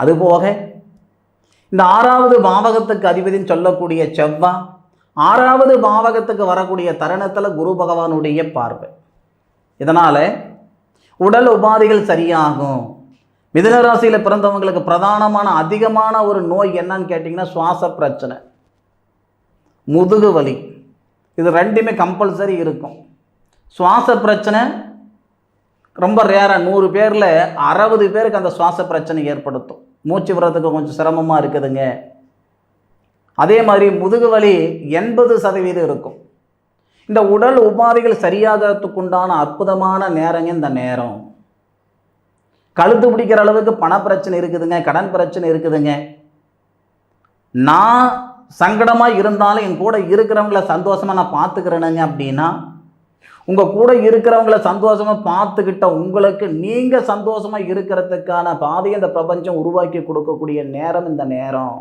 அதுபோக இந்த ஆறாவது பாவகத்துக்கு அதிபதின்னு சொல்லக்கூடிய செவ்வா ஆறாவது பாவகத்துக்கு வரக்கூடிய தருணத்தில் குரு பகவானுடைய பார்வை. இதனால் உடல் உபாதைகள் சரியாகும். மிதுன ராசியில் பிறந்தவங்களுக்கு பிரதானமான அதிகமான ஒரு நோய் என்னன்னு கேட்டிங்கன்னா சுவாச பிரச்சனை. முதுகு வலி. இது ரெண்டுமே கம்பல்சரி இருக்கும். சுவாச பிரச்சனை ரொம்ப ரேராக நூறு பேரில் அறுபது பேருக்கு அந்த சுவாச பிரச்சனை ஏற்படுத்தும். மூச்சு விடுறதுக்கு கொஞ்சம் சிரமமாக இருக்குதுங்க. அதே மாதிரி முதுகு வலி எண்பது சதவீதம் இருக்கும். இந்த உடல் உபாதைகள் சரியாகிறதுக்குண்டான அற்புதமான நேரங்க இந்த நேரம். கழுத்து பிடிக்கிற அளவுக்கு பண பிரச்சனை இருக்குதுங்க கடன் பிரச்சனை இருக்குதுங்க. நான் சங்கடமாக இருந்தாலும் என் கூட இருக்கிறவங்கள சந்தோஷமாக நான் பார்த்துக்கிறேனுங்க அப்படின்னா உங்கள் கூட இருக்கிறவங்கள சந்தோஷமாக பார்த்துக்கிட்ட உங்களுக்கு நீங்கள் சந்தோஷமாக இருக்கிறதுக்கான பாதையை இந்த பிரபஞ்சம் உருவாக்கி கொடுக்கக்கூடிய நேரம் இந்த நேரம்.